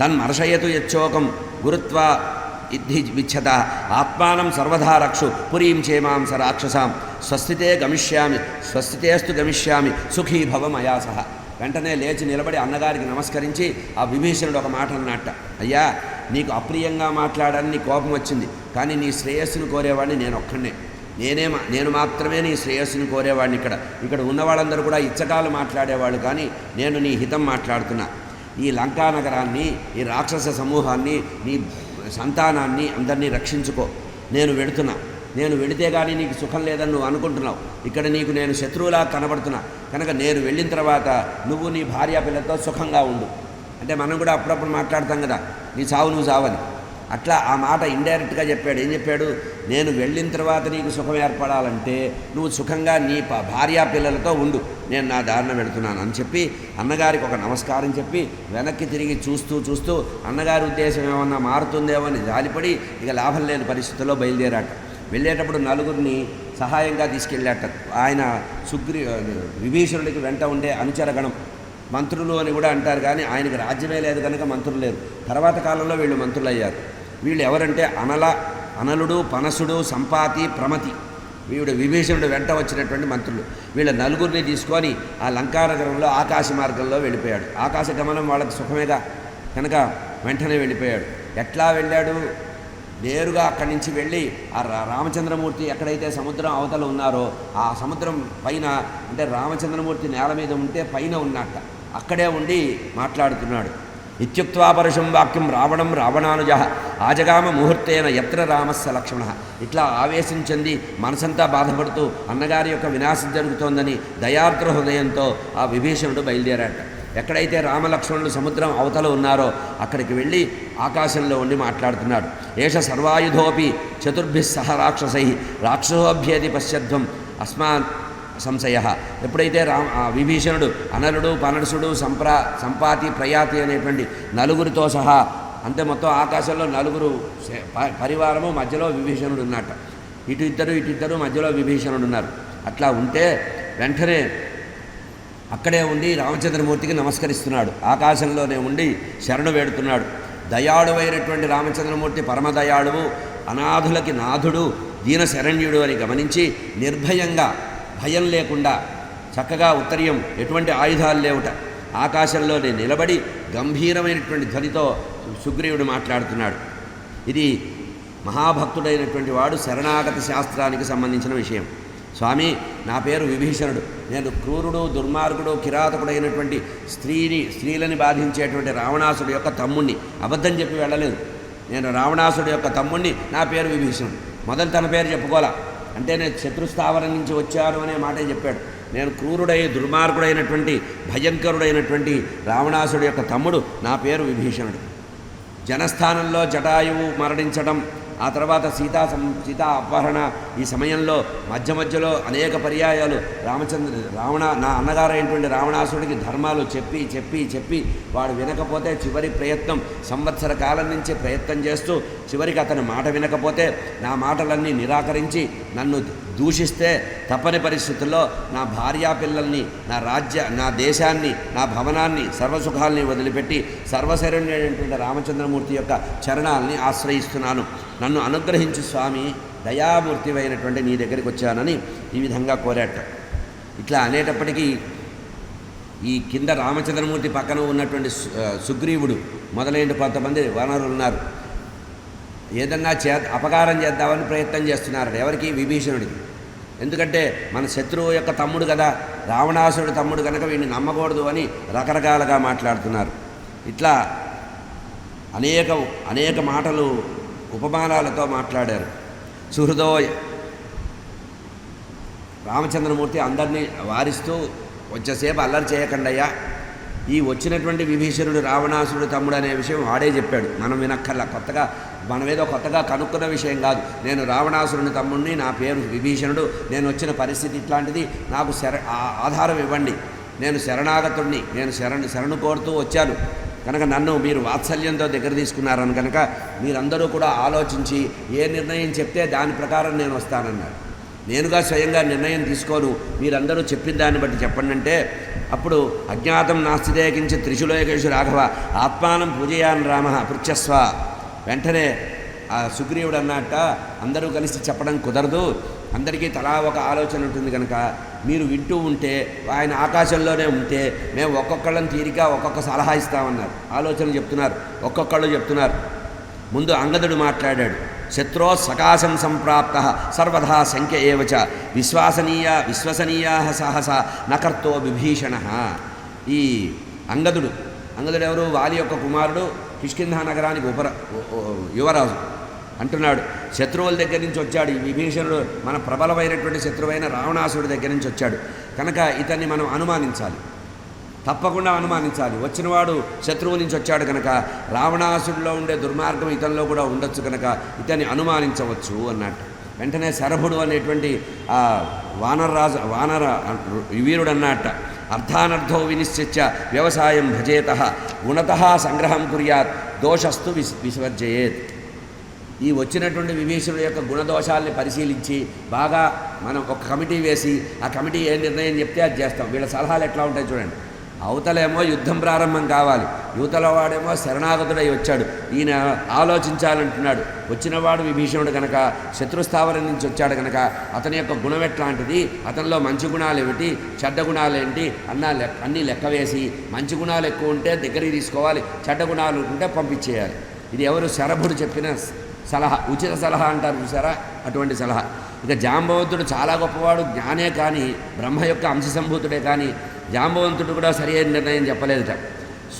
తన్మర్షయతు యచ్చోకం గురుత్వా ఇద్ధి విచ్చత ఆత్మానం సర్వధా రక్షు. పురీం చేమాం స రాక్షసాం. స్వస్థితే గమిష్యామి. స్వస్థితేస్తు గమిష్యామి. సుఖీ భవ మయా సహ. వెంటనే లేచి నిలబడి అన్నగారికి నమస్కరించి ఆ విభీషణుడు ఒక మాట అన్నట్ట అయ్యా నీకు అప్రియంగా మాట్లాడని నీ కోపం వచ్చింది. కానీ నీ శ్రేయస్సును కోరేవాడిని నేను ఒక్కడే నేనే నేను మాత్రమే నీ శ్రేయస్సును కోరేవాడిని ఇక్కడ. ఇక్కడ ఉన్న వాళ్ళందరూ కూడా ఇచ్చకాలు మాట్లాడేవాళ్ళు. కానీ నేను నీ హితం మాట్లాడుతున్నా. ఈ లంకా నగరాన్ని ఈ రాక్షస సమూహాన్ని నీ సంతానాన్ని అందరినీ రక్షించుకో. నేను వెడుతున్నా. నేను వెళితే కానీ నీకు సుఖం లేదని నువ్వు అనుకుంటున్నావు. ఇక్కడ నీకు నేను శత్రువులా కనబడుతున్నా. కనుక నేను వెళ్ళిన తర్వాత నువ్వు నీ భార్య పిల్లతో సుఖంగా ఉండు. అంటే మనం కూడా అప్పుడప్పుడు మాట్లాడతాం కదా నీ చావు నువ్వు చావని. అట్లా ఆ మాట ఇండైరెక్ట్గా చెప్పాడు. ఏం చెప్పాడు? నేను వెళ్ళిన తర్వాత నీకు సుఖం ఏర్పడాలంటే నువ్వు సుఖంగా నీ భార్యా పిల్లలతో ఉండు. నేను నా దారిన వెళుతున్నాను అని చెప్పి అన్నగారికి ఒక నమస్కారం చెప్పి వెనక్కి తిరిగి చూస్తూ చూస్తూ అన్నగారి ఉద్దేశం ఏమన్నా మారుతుందేమో అని జాలిపడి ఇక లాభం లేని పరిస్థితుల్లో బయలుదేరాట. వెళ్ళేటప్పుడు నలుగురిని సహాయంగా తీసుకెళ్ళాట. ఆయన సుగ్రీ విభీషణుడికి వెంట ఉండే అనుచరగణం. మంత్రులు అని కూడా అంటారు కానీ ఆయనకి రాజ్యమే లేదు కనుక మంత్రులు లేరు. తర్వాత కాలంలో వీళ్ళు మంత్రులు అయ్యారు వీళ్ళు ఎవరంటే అనల అనలుడు పనసుడు సంపాతి ప్రమతి. వీడు విభీషణుడు వెంట వచ్చినటువంటి మంత్రులు. వీళ్ళ నలుగురిని తీసుకొని ఆ లంకానగరంలో ఆకాశ మార్గంలో వెళ్ళిపోయాడు. ఆకాశ గమనం వాళ్ళకి సుఖమేగా. కనుక వెంటనే వెళ్ళిపోయాడు. ఎట్లా వెళ్ళాడు? నేరుగా అక్కడి నుంచి వెళ్ళి ఆ రా- రామచంద్రమూర్తి ఎక్కడైతే సముద్రం అవతల ఉన్నారో ఆ సముద్రం పైన అంటే రామచంద్రమూర్తి నేల మీద ఉంటే పైన ఉన్నట్ట. అక్కడే ఉండి మాట్లాడుతున్నాడు. ఇత్యుక్వాపరుషం వాక్యం రావణం రావణానుజ ఆజగామ ముహూర్తేన ఎత్ర రామస్య లక్ష్మణ ఇట్లా ఆవేశం చెంది మనసంతా బాధపడుతూ అన్నగారి యొక్క వినాశం జరుగుతోందని దయార్ద్ర హృదయంతో ఆ విభీషణుడు బయలుదేరాట ఎక్కడైతే రామలక్ష్మణులు సముద్రం అవతల ఉన్నారో అక్కడికి వెళ్ళి ఆకాశంలో ఉండి మాట్లాడుతున్నాడు. ఏష సర్వాయుధోపి చతుర్భిస్సహ రాక్షసై రాక్షసోభ్యేది పశ్చధ్వం అస్మాత్ సంశయ. ఎప్పుడైతే రా విభీషణుడు అనలుడు పనడుసుడు సంప్రా సంపాతి ప్రయాతి అనేటువంటి నలుగురితో సహా అంతే మొత్తం ఆకాశంలో నలుగురు పరివారము మధ్యలో విభీషణుడు ఉన్నట్ట ఇటు ఇద్దరు ఇటు ఇద్దరు మధ్యలో విభీషణుడు ఉన్నారు. అట్లా ఉంటే వెంటనే అక్కడే ఉండి రామచంద్రమూర్తికి నమస్కరిస్తున్నాడు. ఆకాశంలోనే ఉండి శరణు వేడుతున్నాడు. దయాళువైనటువంటి రామచంద్రమూర్తి పరమదయాళువు అనాథులకి నాథుడు దీన శరణ్యుడు అని గమనించి నిర్భయంగా భయం లేకుండా చక్కగా ఉత్తర్యం ఎటువంటి ఆయుధాలు లేవుట. ఆకాశంలోనే నిలబడి గంభీరమైనటువంటి ధ్వనితో సుగ్రీవుడు మాట్లాడుతున్నాడు. ఇది మహాభక్తుడైనటువంటి వాడు శరణాగత శాస్త్రానికి సంబంధించిన విషయం. స్వామి నా పేరు విభీషణుడు. నేను క్రూరుడు దుర్మార్గుడు కిరాతకుడైనటువంటి స్త్రీని స్త్రీలని బాధించేటువంటి రావణాసుడు యొక్క తమ్ముణ్ణి. అబద్ధం చెప్పి వెళ్ళలేదు. నేను రావణాసుడు యొక్క తమ్ముణ్ణి నా పేరు విభీషణుడు. మొదలు తన పేరు చెప్పుకోలా అంటే నేను శత్రుస్థావరం నుంచి వచ్చాను అనే మాటే చెప్పాడు. నేను క్రూరుడై దుర్మార్గుడైనటువంటి భయంకరుడైనటువంటి రావణాసుడు యొక్క తమ్ముడు. నా పేరు విభీషణుడు. జనస్థానంలో జటాయువు మరణించడం ఆ తర్వాత సీతా సం సీతా అపహరణ ఈ సమయంలో మధ్య మధ్యలో అనేక పర్యాయాలు రామచంద్ర రావణ నా అన్నగారైనటువంటి రావణాసుడికి ధర్మాలు చెప్పి చెప్పి చెప్పి వాడు వినకపోతే చివరి ప్రయత్నం సంవత్సర కాలం నుంచి ప్రయత్నం చేస్తూ చివరికి అతని మాట వినకపోతే నా మాటలన్నీ నిరాకరించి నన్ను దూషిస్తే తప్పని పరిస్థితుల్లో నా భార్యా పిల్లల్ని నా రాజ్య నా దేశాన్ని నా భవనాన్ని సర్వసుఖాల్ని వదిలిపెట్టి సర్వశరణ్యుడైనటువంటి రామచంద్రమూర్తి యొక్క చరణాల్ని ఆశ్రయిస్తున్నాను. నన్ను అనుగ్రహించు స్వామి దయామూర్తివైనటువంటి నీ దగ్గరికి వచ్చానని ఈ విధంగా కోరాట. ఇట్లా అనేటప్పటికీ ఈ కింద రామచంద్రమూర్తి పక్కన ఉన్నటువంటి సుగ్రీవుడు మొదలైన కొంతమంది వనరులు ఉన్నారు. ఏదన్నా చే అపకారం చేద్దామని ప్రయత్నం చేస్తున్నారు ఎవరికి విభీషణుడికి? ఎందుకంటే మన శత్రువు యొక్క తమ్ముడు కదా రావణాసురుడు తమ్ముడు కనుక వీడిని నమ్మకూడదు అని రకరకాలుగా మాట్లాడుతున్నారు. ఇట్లా అనేక అనేక మాటలు ఉపమానాలతో మాట్లాడారు. సుహృదో రామచంద్రమూర్తి అందరినీ వారిస్తూ వచ్చేసేపు అల్లరి చేయకండయ్యా ఈ వచ్చినటువంటి విభీషణుడు రావణాసురుడు తమ్ముడు అనే విషయం వాడే చెప్పాడు. మనం వినక్కర్లా. కొత్తగా మనమేదో కొత్తగా కనుక్కున్న విషయం కాదు. నేను రావణాసురుని తమ్ముడిని నా పేరు విభీషణుడు నేను వచ్చిన పరిస్థితి ఇట్లాంటిది. నాకు శర ఆధారం ఇవ్వండి. నేను శరణాగతుడిని నేను శరణు శరణు కోరుతూ వచ్చాను. కనుక నన్ను మీరు వాత్సల్యంతో దగ్గర తీసుకున్నారని కనుక మీరందరూ కూడా ఆలోచించి ఏ నిర్ణయం చెప్తే దాని ప్రకారం నేను వస్తానన్నాడు నేనుగా స్వయంగా నిర్ణయం తీసుకోను. మీరందరూ చెప్పిన దాన్ని బట్టి చెప్పండి అంటే అప్పుడు అజ్ఞాతం నాస్తిదేకించి త్రిశులోకేషు రాఘవ ఆత్మానం పూజయాన్ రామ పృచ్చస్వ. వెంటనే ఆ సుగ్రీవుడు అన్నట్ట అందరూ కలిసి చెప్పడం కుదరదు. అందరికీ తలా ఒక ఆలోచన ఉంటుంది కనుక మీరు వింటూ ఉంటే ఆయన ఆకాశంలోనే ఉంటే మేము ఒక్కొక్కళ్ళని తీరిక ఒక్కొక్క సలహా ఇస్తామన్నారు. ఆలోచన చెప్తున్నారు ఒక్కొక్కళ్ళు చెప్తున్నారు. ముందు అంగదుడు మాట్లాడాడు. శత్రో సకాశం సంప్రాప్త. సర్వదా సంఖ్య ఏవచ విశ్వాసనీయ విశ్వసనీయా సహస. నకర్తో విభీషణ. ఈ అంగదుడు అంగదుడు ఎవరు వాలి యొక్క కుమారుడు కిష్కింధా నగరానికి ఉపర యువరాజు అంటున్నాడు. శత్రువుల దగ్గర నుంచి వచ్చాడు. ఈ విభీషణుడు మన ప్రబలమైనటువంటి శత్రువైన రావణాసుడి దగ్గర నుంచి వచ్చాడు. కనుక ఇతన్ని మనం అనుమానించాలి. తప్పకుండా అనుమానించాలి. వచ్చినవాడు శత్రువు నుంచి వచ్చాడు కనుక రావణాసుడిలో ఉండే దుర్మార్గం ఇతనిలో కూడా ఉండొచ్చు కనుక ఇతన్ని అనుమానించవచ్చు అన్నట్టు. వెంటనే శరభుడు అనేటువంటి ఆ వానరరాజు వానర వీరుడు అన్నట్ట అర్థానర్థో వినిశ్చిత్య వ్యవసాయం భజేత. గుణత సంగ్రహం కుర్యాత్. దోషస్తు విస్ విసర్జయేత్. ఈ వచ్చినటువంటి విభీషణుడు యొక్క గుణదోషాల్ని పరిశీలించి బాగా మనం ఒక కమిటీ వేసి ఆ కమిటీ ఏ నిర్ణయం చెప్తే అది చేస్తాం. వీళ్ళ సలహాలు ఎట్లా ఉంటాయి చూడండి. అవతలేమో యుద్ధం ప్రారంభం కావాలి. యువతల వాడేమో శరణాగతుడై వచ్చాడు. ఈయన ఆలోచించాలంటున్నాడు. వచ్చినవాడు విభీషణుడు కనుక శత్రుస్థావరం నుంచి వచ్చాడు కనుక అతని యొక్క గుణం ఎట్లాంటిది? అతనిలో మంచి గుణాలు ఏమిటి? చెడ్డ గుణాలు ఏంటి? అన్న లెక్క అన్నీ లెక్క వేసి మంచి గుణాలు ఎక్కువ ఉంటే దగ్గరికి తీసుకోవాలి. చెడ్డ గుణాలు ఉంటే పంపించేయాలి. ఇది ఎవరు శరభుడు చెప్పిన సలహా ఉచిత సలహా అంటారు చూసారా? అటువంటి సలహా. ఇక జాంబవంతుడు చాలా గొప్పవాడు జ్ఞానే కానీ బ్రహ్మ యొక్క అంశ సంభూతుడే కానీ జాంబవంతుడు కూడా సరైన నిర్ణయం చెప్పలేదుట.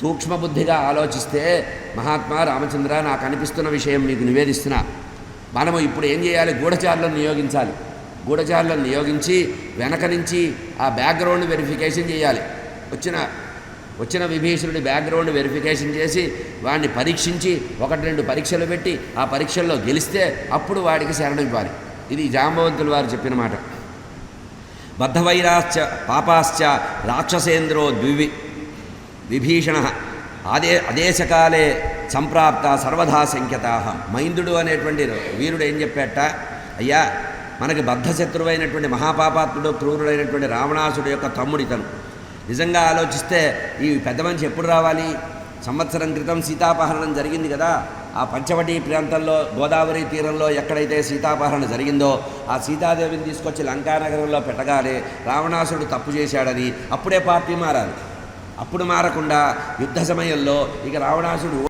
సూక్ష్మబుద్ధిగా ఆలోచిస్తే మహాత్మా రామచంద్ర నాకు అనిపిస్తున్న విషయం మీకు నివేదిస్తున్నా. మనము ఇప్పుడు ఏం చేయాలి? గూఢచారులను నియోగించాలి. గూఢచారులను నియోగించి వెనక నుంచి ఆ బ్యాక్గ్రౌండ్ వెరిఫికేషన్ చేయాలి. వచ్చిన వచ్చిన విభీషణుడి బ్యాక్గ్రౌండ్ వెరిఫికేషన్ చేసి వాడిని పరీక్షించి ఒకటి రెండు పరీక్షలు పెట్టి ఆ పరీక్షల్లో గెలిస్తే అప్పుడు వాడికి శరణివ్వాలి ఇది జాంబవంతులు వారు చెప్పిన మాట. బద్ధవైరాశ్చ పాపాశ్చ రాక్షసేంద్రో ద్వివి విభీషణ అదే అదేశకాలే సంప్రాప్త సర్వధా సంఖ్యతా మైందుడు అనేటువంటి వీరుడు ఏం చెప్పాట అయ్యా మనకి బద్ధశత్రువైనటువంటి మహాపాపాత్ముడు క్రూరుడైనటువంటి రావణాసుడు యొక్క తమ్ముడు ఇతను నిజంగా ఆలోచిస్తే ఈ పెద్ద మనిషి ఎప్పుడు రావాలి? సంవత్సరం క్రితం సీతాపహరణం జరిగింది కదా. ఆ పంచవటి ప్రాంతంలో గోదావరి తీరంలో ఎక్కడైతే సీతాపహరణ జరిగిందో ఆ సీతాదేవిని తీసుకొచ్చి లంకానగరంలో పెట్టగానే రావణాసుడు తప్పు చేశాడని అప్పుడే పార్టీ మారాలి. అప్పుడు మారకుండా యుద్ధ సమయంలో ఇక రావణాసుడు